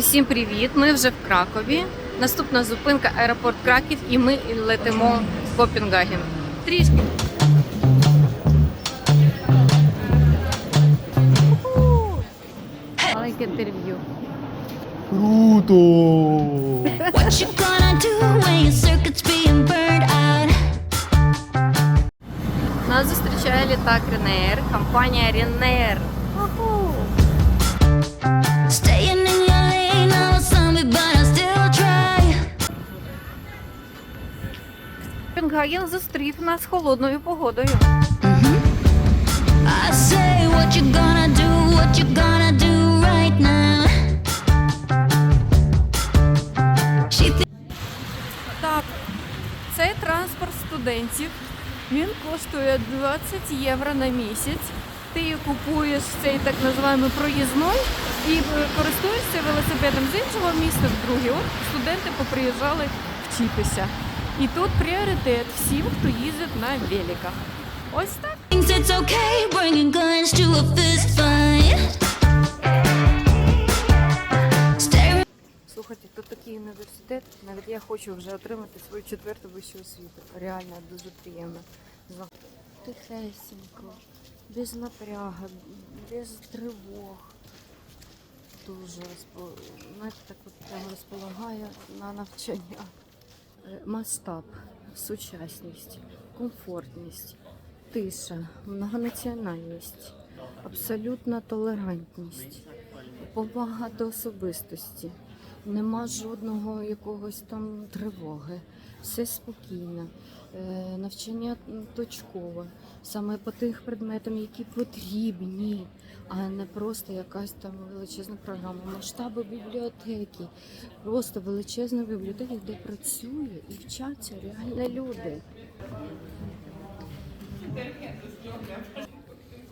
Всім привіт! Ми вже в Кракові. Наступна зупинка аеропорт Краків, і ми летимо в Копенгаген. Трішки. Маленьке інтерв'ю. Круто! What you gonna do when your circuit's being burned out? Нас зустрічає літак Ренеєр, компанія Ренеєр. Копенгаген зустрів нас холодною погодою. Так, цей транспорт студентів. Він коштує 20 євро на місяць. Ти купуєш цей так називаємо проїзной і е, користуєшся велосипедом з іншого міста в друге. От студенти поприїжджали вчитися. І тут пріоритет всім, хто їздить на великах. Ось так. Слухайте, тут такий університет, навіть я хочу вже отримати свою четверту вищу освіту. Реально дуже приємно. Тихесенько, без напряга, без тривог. Дуже розпо- знаєте, так от прямо розполагає на навчання. Е, Масштаб, сучасність, комфортність, тиша, многонаціональність, абсолютна толерантність, повага до особистості. Нема жодного якогось там тривоги, все спокійно, е, навчання точкове, саме по тих предметам, які потрібні, а не просто якась там величезна програма. Масштаби бібліотеки, просто величезна бібліотека, де працює і вчаться реально люди.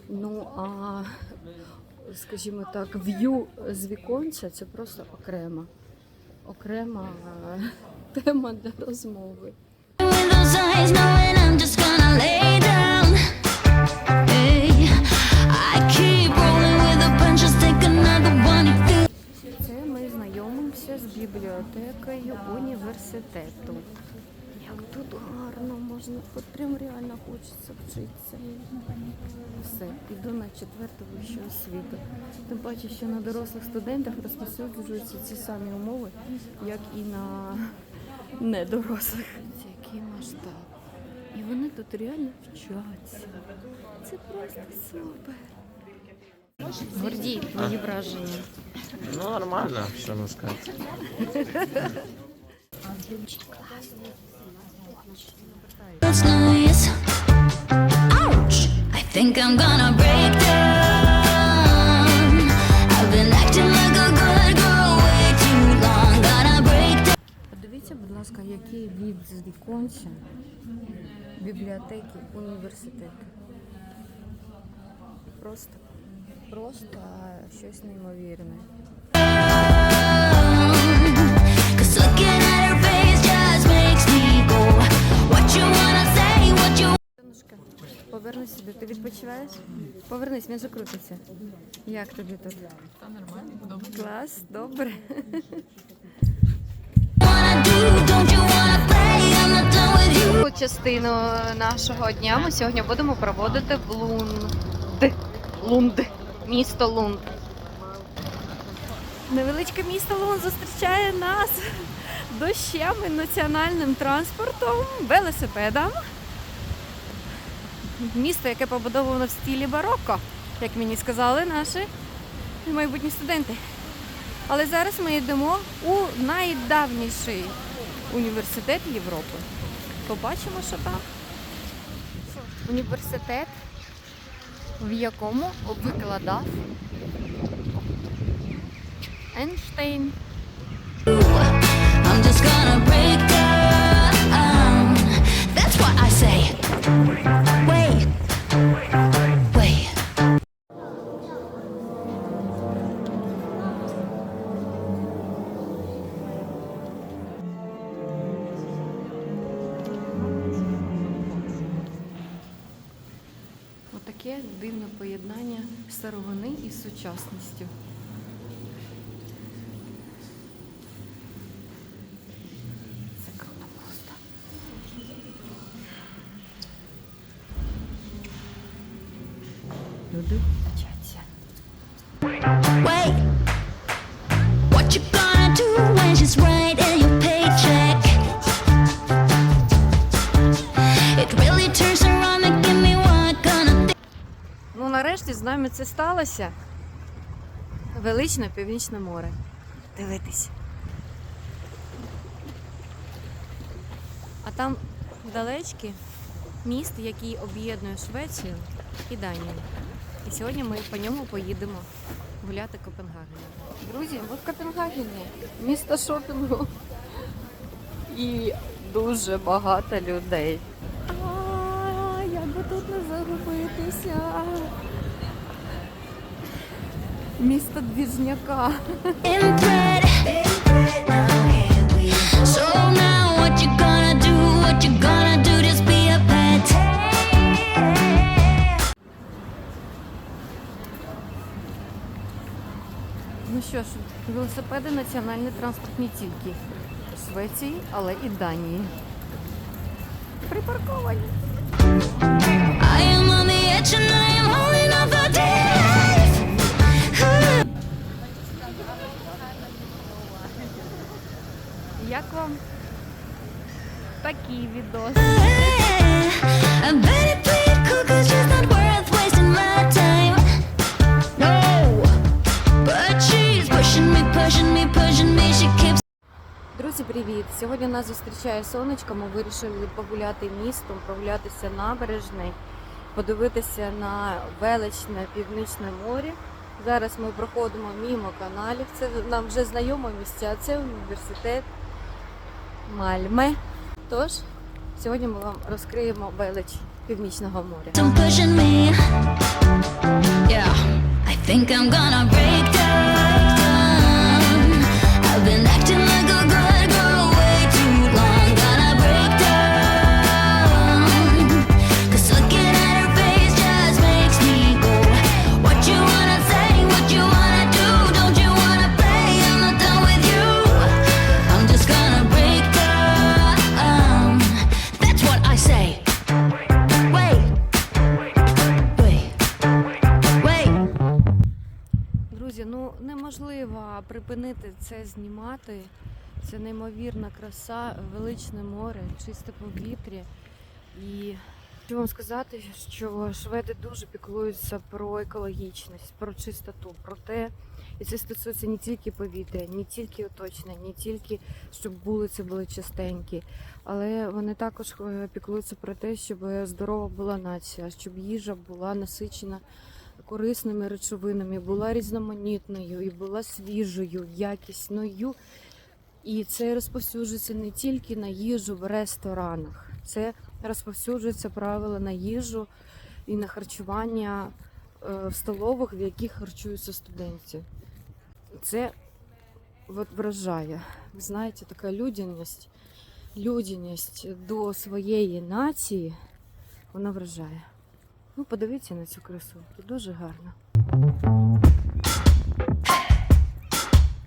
Ну а скажімо так, в'ю з віконця це просто окрема, окрема е, тема для розмови. Можна, от прям реально хочеться вчитися. Все, іду на четверту вищу освіту. Тим паче, що на дорослих студентах розповсюджуються ці самі умови, як і на недорослих. Це який масштаб. І вони тут реально вчаться. Це просто супер. Гордій, твої враження. Ну, нормально, що не сказати. nice. Подивіться, будь ласка, який від з бібліотеки університету. Просто, просто щось неймовірне. Повернись сюди. Ти відпочиваєш? Повернись, він же крутиться. Як тобі тут? Та нормально, подобається. Клас, добре. Другу частину нашого дня ми сьогодні будемо проводити в Лунд. Лунд. Місто Лунд. Невеличке місто Лунд зустрічає нас дощем і національним транспортом, велосипедом. Місто, яке побудовано в стилі барокко, як мені сказали наші майбутні студенти. Але зараз ми йдемо у найдавніший університет Європи. Побачимо, що там. Університет, в якому викладав Ейнштейн. Gonna break down. That's what I say. дивне поєднання старовини із сучасністю. Це круто просто. Люди. Нарешті з нами це сталося. Величне північне море. Дивитись. А там вдалечки міст, який об'єднує Швецію і Данію. І сьогодні ми по ньому поїдемо гуляти Копенгагеном. Друзі, ми в Копенгагені, місто шопінгу. І дуже багато людей. А, як би тут не загубитися. A pet. Ну що ж, велосипеди національний транспорт не тільки Швеції, але і Данії. Припарковані. I am on the edge and I am on pushing me. She keeps. Друзі, привіт! Сьогодні нас зустрічає сонечко. Ми вирішили погуляти містом, прогулятися набережний, подивитися на величне північне море. Зараз ми проходимо мімо каналів. Це нам вже знайоме місця. Це університет Мальме. Тож сьогодні ми вам розкриємо велич північного моря. I've been acting like a girl Друзі, ну неможливо припинити це знімати. Це неймовірна краса, величне море, чисте повітря. І хочу вам сказати, що шведи дуже піклуються про екологічність, про чистоту, про те, і це стосується не тільки повітря, не тільки оточення, не тільки щоб вулиці були чистенькі, але вони також е, піклуються про те, щоб здорова була нація, щоб їжа була насичена корисними речовинами, була різноманітною і була свіжою, якісною. І це розповсюджується не тільки на їжу в ресторанах, це розповсюджується правила на їжу і на харчування е, в столових, в яких харчуються студенти. Це от вражає. Ви знаєте, така людяність, людяність до своєї нації, вона вражає. Ну, подивіться на цю красу. Дуже гарно.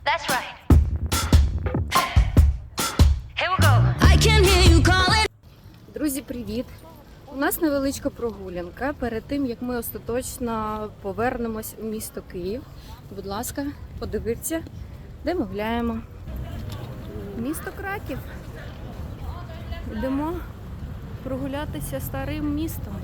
That's right. Here we go. I can hear you calling. Друзі, привіт! У нас невеличка прогулянка перед тим, як ми остаточно повернемось у місто Київ. Будь ласка, подивіться, де ми гуляємо. Місто Краків. Йдемо прогулятися старим містом.